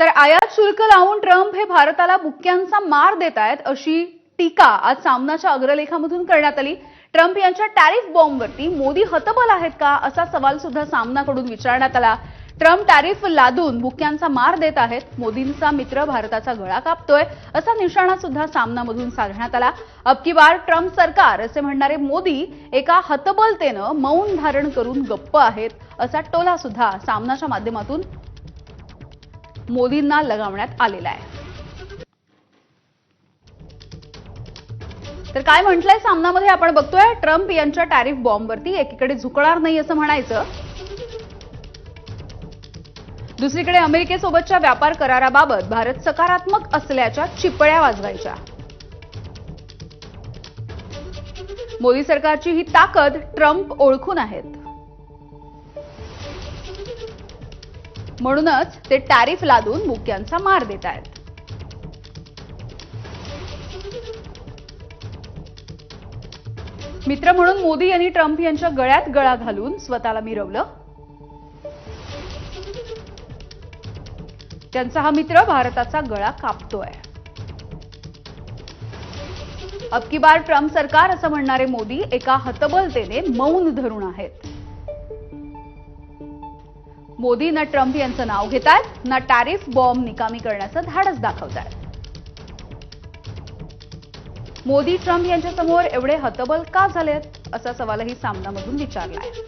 तर आयात शुल्क लावून ट्रम्प हे भारताला बुक्क्यांचा मार देत आहेत अशी टीका आज सामनाच्या अग्रलेखामधून करण्यात आली. ट्रम्प यांच्या टॅरिफ बॉम्बवरती मोदी हतबल आहेत का असा सवाल सुद्धा सामनाकडून विचारण्यात आला. ट्रम्प टॅरिफ लादून बुक्क्यांचा मार देत आहेत. मोदींचा मित्र भारताचा गळा कापतोय असा निशाणा सुद्धा सामनामधून साधण्यात आला. अबकी बार ट्रम्प सरकार असे म्हणणारे मोदी एका हतबलतेनं मौन धारण करून गप्प आहेत असा टोला सुद्धा सामनाच्या माध्यमातून मोदींना लगावण्यात आलेला आहे. तर काय म्हटलंय सामनामध्ये आपण बघतोय ट्रम्प यांच्या टॅरिफ बॉम्बवरती एकीकडे झुकणार नाही असं म्हणायचं. दुसरीकडे अमेरिकेसोबतच्या व्यापार कराराबाबत भारत सकारात्मक असल्याच्या चिपळ्या वाजवायच्या. मोदी सरकारची ही ताकद ट्रम्प ओळखून आहेत. म्हणूनच ते टॅरिफ लादून मुक्यांचा मार देत आहेत. मित्र म्हणून मोदी यांनी ट्रम्प यांच्या गळ्यात गळा घालून स्वतःला मिरवलं. त्यांचा हा मित्र भारताचा गळा कापतोय. अबकी बार ट्रम्प सरकार असं म्हणणारे मोदी एका हतबलतेने मौन धरून आहेत. मोदी ना ट्रम्प यांचं नाव घेतात ना टॅरिफ बॉम्ब निकामी करण्याचं धाडस दाखवतात मोदी ट्रम्प यांच्यासमोर एवढे हतबल का झालेत असा सवालही सामनामधून विचारला आहे